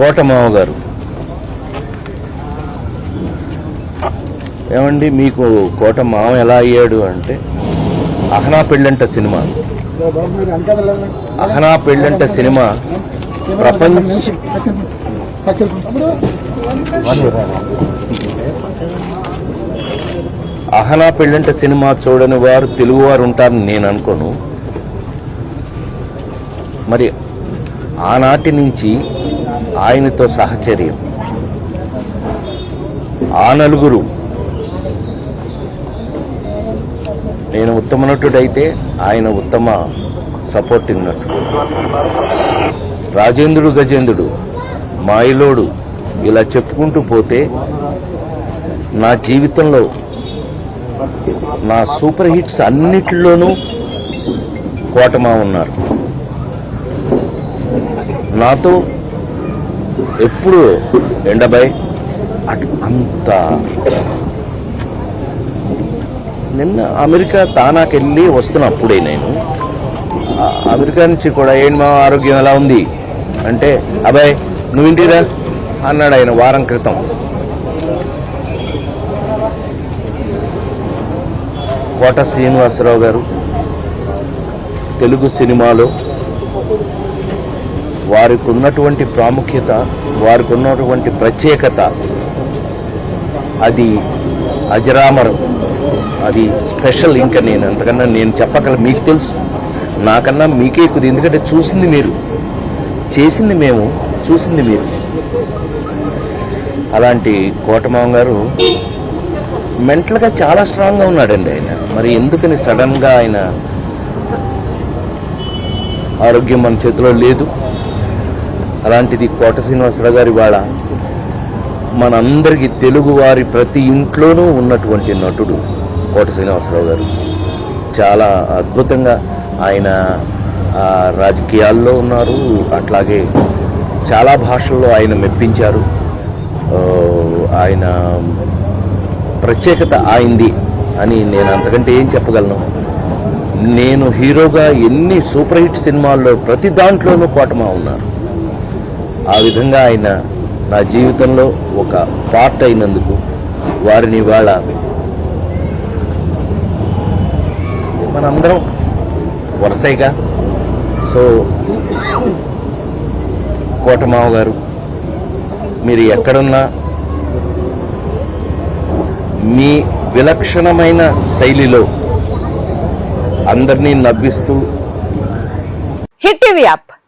కోటమావ గారు. ఏమండి మీకు కోట మావ ఎలా అయ్యాడు అంటే అహనా పెళ్ళంట సినిమా. అహనా పెళ్ళంట సినిమా ప్రపంచ అహనా పెళ్ళంట సినిమా చూడని వారు తెలుగువారు ఉంటారని నేను అనుకోను. మరి ఆనాటి నుంచి ఆయనతో సహచర్యం. ఆ నలుగురు. నేను ఉత్తమ నటుడైతే ఆయన ఉత్తమ సపోర్టింగ్ నటుడు రాజేంద్రుడు గజేంద్రుడు మాయలోడు ఇలా చెప్పుకుంటూ పోతే నా జీవితంలో నా సూపర్ హిట్స్ అన్నిటిలోనూ కోటమా ఉన్నారు నాతో ఎప్పుడు? ఎండబై? అటు అంత. నిన్న అమెరికా తానాకెళ్ళి వస్తున్నప్పుడే నేను. అమెరికా నుంచి కూడా ఏంటి మా ఆరోగ్యం ఎలా ఉంది? అంటే అబ్బాయి నువ్వు ఇంటిరా అన్నాడు ఆయన వారం క్రితం. కోట శ్రీనివాసరావు గారు తెలుగు సినిమాలో వారికి ఉన్నటువంటి ప్రాముఖ్యత వారికి ఉన్నటువంటి ప్రత్యేకత అది అజరామరం. అది స్పెషల్ ఇంకా నేను అంతకన్నా నేను చెప్పగల మీకు తెలుసు. నాకన్నా మీకే ఎక్కువ ఎందుకంటే చూసింది మీరు. చేసింది మేము చూసింది మీరు. అలాంటి కోటమావం గారు మెంటల్గా చాలా స్ట్రాంగ్గా ఉన్నాడండి ఆయన. మరి ఎందుకని సడన్గా ఆయన ఆరోగ్యం మన చేతిలో లేదు? అలాంటిది కోట శ్రీనివాసరావు గారి వాళ్ళ మనందరికీ తెలుగు వారి ప్రతి ఇంట్లోనూ ఉన్నటువంటి నటుడు కోట శ్రీనివాసరావు గారు. చాలా అద్భుతంగా ఆయన రాజకీయాల్లో ఉన్నారు. అట్లాగే చాలా భాషల్లో ఆయన మెప్పించారు. ఆయన ప్రత్యేకత ఆయింది అని నేను అంతకంటే ఏం చెప్పగలను. నేను హీరోగా ఎన్ని సూపర్ హిట్ సినిమాల్లో ప్రతి దాంట్లోనూ కోటమా ఉన్నారు. ఆ విధంగా ఆయన నా జీవితంలో ఒక పార్ట్ అయినందుకు వారిని ఇవాళ మనందరం వరుసగా. సో కోటమావ గారు మీరు ఎక్కడున్నా మీ విలక్షణమైన శైలిలో అందరినీ నవ్విస్తూ హిట్ టీవీ యాప్.